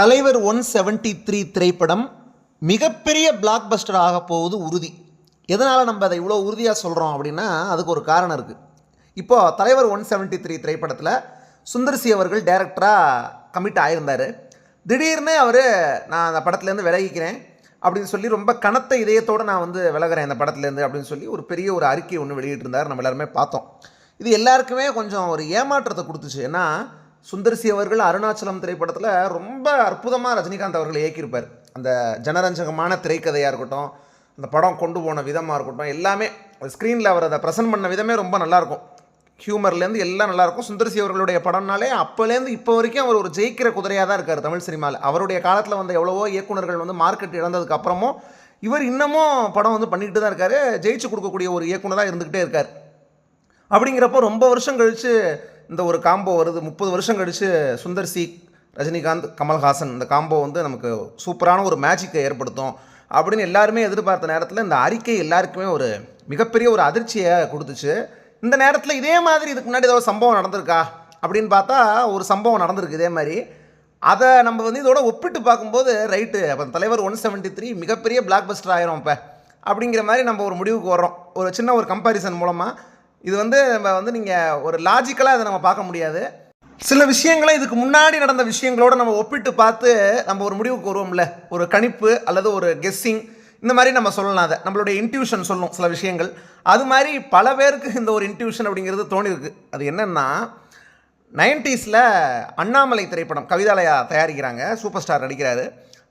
தலைவர் one seventy three திரைப்படம் மிகப்பெரிய பிளாக் பஸ்டர் ஆக போவது உறுதி. எதனால் நம்ம அதை இவ்வளோ உறுதியாக சொல்கிறோம் அப்படின்னா அதுக்கு ஒரு காரணம் இருக்குது இப்போது தலைவர் ஒன் செவன்ட்டி த்ரீ திரைப்படத்தில் சுந்தர்சி அவர்கள் டைரக்டராக கமிட் ஆகியிருந்தார் திடீர்னு அவர் நான் அந்த படத்துலேருந்து விலகிக்கிறேன் அப்படின்னு சொல்லி ரொம்ப கனத்த இதயத்தோடு நான் வந்து விலகிறேன் இந்த படத்துலேருந்து அப்படின்னு சொல்லி ஒரு பெரிய ஒரு அறிக்கை ஒன்று வெளியிட்டிருந்தார். நம்ம எல்லாருமே பார்த்தோம். இது எல்லாருக்குமே கொஞ்சம் ஒரு ஏமாற்றத்தை கொடுத்துச்சு. ஏன்னா சுந்தர்சி அவர்கள் அருணாச்சலம் திரைப்படத்தில் ரொம்ப அற்புதமாக ரஜினிகாந்த் அவர்கள் இயக்கியிருப்பார். அந்த ஜனரஞ்சகமான திரைக்கதையாக இருக்கட்டும் அந்த படம் கொண்டு போன விதமாக இருக்கட்டும் எல்லாமே ஸ்க்ரீனில் அவர் அதை ப்ரெசென்ட் பண்ண விதமே ரொம்ப நல்லாயிருக்கும் ஹியூமர்லேருந்து எல்லாம் நல்லாயிருக்கும் சுந்தர்சி அவர்களுடைய படம்னாலே அப்போலேருந்து இப்போ வரைக்கும் அவர் ஒரு ஜெயிக்கிற குதிரையாக தான் இருக்கார் தமிழ் சினிமாவில் அவருடைய காலத்தில் வந்த எவ்வளவோ இயக்குனர்கள் வந்து மார்க்கெட் இழந்ததுக்கு அப்புறமும் இவர் இன்னமும் படம் வந்து பண்ணிக்கிட்டு தான் இருக்கார். ஜெயிச்சு கொடுக்கக்கூடிய ஒரு இயக்குனராக இருந்துக்கிட்டே இருக்கார். அப்படிங்கிறப்போ ரொம்ப வருஷம் கழித்து இந்த ஒரு காம்போ வருது. முப்பது வருஷம் கழித்து சுந்தர் சி ரஜினிகாந்த் கமல்ஹாசன் இந்த காம்போ வந்து நமக்கு சூப்பரான ஒரு மேஜிக்கை ஏற்படுத்தும். அப்படின்னு எல்லாருமே எதிர்பார்த்த நேரத்தில் இந்த அறிக்கை எல்லாருக்குமே ஒரு மிகப்பெரிய ஒரு அதிர்ச்சியை கொடுத்துச்சு. இந்த நேரத்தில் இதே மாதிரி இதுக்கு முன்னாடி ஏதோ சம்பவம் நடந்திருக்கா? அப்படின்னு பார்த்தா ஒரு சம்பவம் நடந்திருக்கு இதே மாதிரி. அதை நம்ம வந்து இதோட ஒப்பிட்டு பார்க்கும்போது ரைட்டு அப்போ தலைவர் ஒன் செவன்ட்டி த்ரீ மிகப்பெரிய பிளாக் பஸ்டர் ஆயிரும் இப்போ அப்படிங்கிற மாதிரி நம்ம ஒரு முடிவுக்கு வர்றோம். ஒரு சின்ன ஒரு கம்பாரிசன் மூலமாக இது வந்து நம்ம வந்து நீங்கள் ஒரு லாஜிக்கலாக இதை நம்ம பார்க்க முடியாது. சில விஷயங்களை இதுக்கு முன்னாடி நடந்த விஷயங்களோட நம்ம ஒப்பிட்டு பார்த்து நம்ம ஒரு முடிவுக்கு வருவோம்ல. ஒரு கணிப்பு அல்லது ஒரு கெஸ்ஸிங் இந்த மாதிரி நம்ம சொல்லலாம் அதை. நம்மளுடைய இன்ட்யூஷன் சொல்லும் சில விஷயங்கள். அது மாதிரி பல பேருக்கு இந்த ஒரு இன்ட்யூஷன் அப்படிங்கிறது தோணிருக்கு அது என்னென்னா நைன்டிஸில் அண்ணாமலை திரைப்படம் கவிதாலயா தயாரிக்கிறாங்க. சூப்பர் ஸ்டார் நடிக்கிறாரு.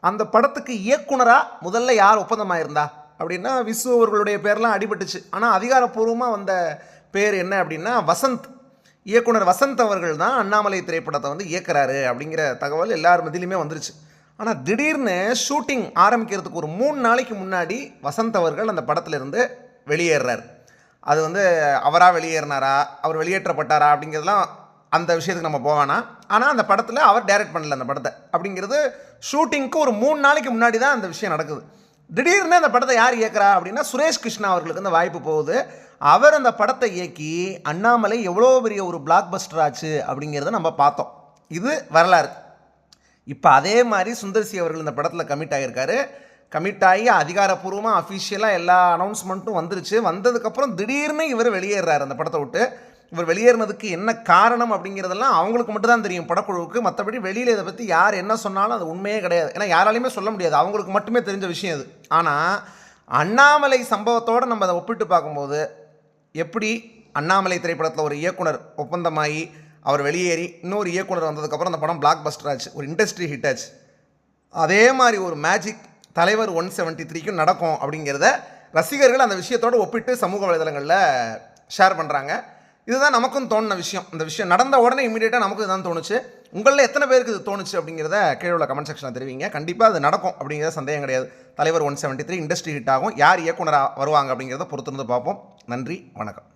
அந்த படத்துக்கு இயக்குனராக முதல்ல யார் ஒப்பந்தமாக இருந்தா அப்படின்னா விசு அவர்களுடைய பேர்லாம் அடிபட்டுச்சு. ஆனால் அதிகாரப்பூர்வமாக வந்த பேர் என்ன அப்படின்னா வசந்த். இயக்குனர் வசந்த் அவர்கள் தான் அண்ணாமலை திரைப்படத்தை வந்து இயக்குறாரு அப்படிங்கிற தகவல் எல்லார் மத்தியிலுமே வந்துருச்சு. ஆனால் திடீர்னு ஷூட்டிங் ஆரம்பிக்கிறதுக்கு ஒரு மூணு நாளைக்கு முன்னாடி வசந்த் அவர்கள் அந்த படத்துலேருந்து வெளியேறார். அது வந்து அவராக வெளியேறினாரா அவர் வெளியேற்றப்பட்டாரா அப்படிங்கிறதுலாம் அந்த விஷயத்துக்கு நம்ம போவானா ஆனால் அந்த படத்தில் அவர் டைரக்ட் பண்ணல அந்த படத்தை. அப்படிங்கிறது ஷூட்டிங்க்கு ஒரு மூணு நாளைக்கு முன்னாடி தான் அந்த விஷயம் நடக்குது. திடீர்னு அந்த படத்தை யார் இயக்குறா அப்படின்னா சுரேஷ் கிருஷ்ணா அவர்களுக்கு அந்த வாய்ப்பு போகுது. அவர் அந்த படத்தை இயக்கி அண்ணாமலை எவ்வளோ பெரிய ஒரு பிளாக் பஸ்டர் ஆச்சு அப்படிங்கிறத நம்ம பார்த்தோம். இது வரலாறு. இப்போ அதே மாதிரி சுந்தர்சி அவர்கள் இந்த படத்தில் கமிட் ஆகியிருக்காரு கமிட் ஆகி அதிகாரப்பூர்வமாக அஃபிஷியலாக எல்லா அனௌன்ஸ்மெண்ட்டும் வந்துருச்சு. வந்ததுக்கப்புறம் திடீர்னு இவர் வெளியேறாரு அந்த படத்தை விட்டு. இவர் வெளியேறினதுக்கு என்ன காரணம் அப்படிங்கிறதெல்லாம் அவங்களுக்கு மட்டும் தான் தெரியும். படக்குழுவுக்கு மற்றபடி வெளியில் இதை பற்றி யார் என்ன சொன்னாலும் அது உண்மையே கிடையாது. ஏன்னா யாராலையுமே சொல்ல முடியாது. அவங்களுக்கு மட்டுமே தெரிஞ்ச விஷயம் அது ஆனால் அண்ணாமலை சம்பவத்தோடு நம்ம அதை ஒப்பிட்டு பார்க்கும்போது எப்படி அண்ணாமலை திரைப்படத்தில் ஒரு இயக்குனர் ஒப்பந்தமாகி அவர் வெளியேறி இன்னொரு இயக்குனர் வந்ததுக்கப்புறம் அந்த படம் பிளாக் பஸ்டர் ஆச்சு. ஒரு இண்டஸ்ட்ரி ஹிட் ஆச்சு. அதே மாதிரி ஒரு மேஜிக் தலைவர் ஒன் செவன்ட்டி த்ரீக்கும் நடக்கும் அப்படிங்கிறத ரசிகர்கள் அந்த விஷயத்தோடு ஒப்பிட்டு சமூக வலைதளங்களில் ஷேர் பண்ணுறாங்க இதுதான் நமக்கும் தோணுன விஷயம். இந்த விஷயம் நடந்த உடனே இமீடியட்டாக நமக்கு இதுதான் தோணுச்சு. உங்களில் எத்தனை பேருக்கு இது தோணுச்சு அப்படிங்கிறத கீழே உள்ள கமெண்ட் செக்ஷனில் தெரிவிங்க. கண்டிப்பாக அது நடக்கும் அப்படிங்கிறத சந்தேகம் கிடையாது. தலைவர் one seventy three industry hit ஆகும். யார் இயக்குனராக வருவாங்க அப்படிங்கிறத பொறுத்திருந்து பார்ப்போம். நன்றி வணக்கம்.